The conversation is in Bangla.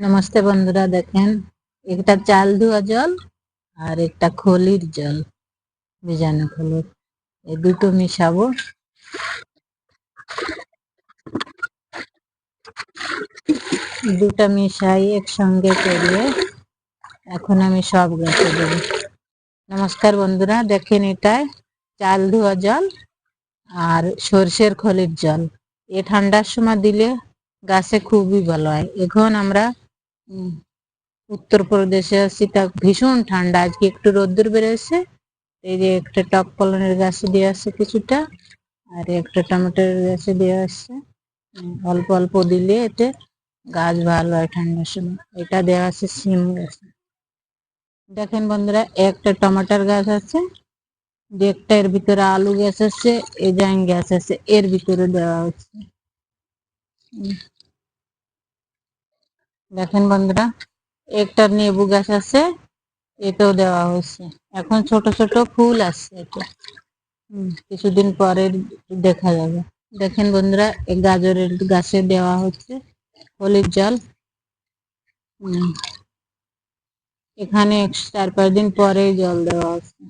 নমস্তে বন্ধুরা, দেখেন, একটা চাল ধোয়া জল আর একটা খলির জল, ভিজানো খোলের। এই দুটো মিশাবো। দুটা মিশাই একসঙ্গে করিয়ে এখন আমি সব গাছে দেবো। নমস্কার বন্ধুরা, দেখেন এটায় চাল ধোয়া জল আর সর্ষের খলির জল। এ ঠান্ডার সময় দিলে গাছে খুবই ভালো হয়। এখন আমরা উত্তরপ্রদেশে আছি, তা ভীষণ ঠান্ডা। আজকে একটু রোদ্দুর বেরোয়েছে এই যে একটা টক কলনের গাছে দিয়ে আসছে কিছুটা, আর একটা টমেটোর গাছে দিয়ে আসছে অল্প অল্প দিলে এতে গাছ ভালো হয় ঠান্ডার সময়। এটা দেওয়া আছে সিম গাছে। দেখেন বন্ধুরা, একটা টমেটোর গাছ আছে, দু একটা এর ভিতরে আলু গাছ আছে এই জাইন গাছ আছে, এর ভিতরে দেওয়া হচ্ছে। দেখেন বন্ধুরা, একটা নেবু গাছ আছে এটাও দেওয়া হয়েছে। এখন ছোট ছোট ফুল আসছে এটা কিছুদিন পরে দেখা যাবে। দেখেন বন্ধুরা, এই গাজরের গাছে দেওয়া হচ্ছে হলির জল। এখানে চার পাঁচ দিন পরে জল দেওয়া হচ্ছে।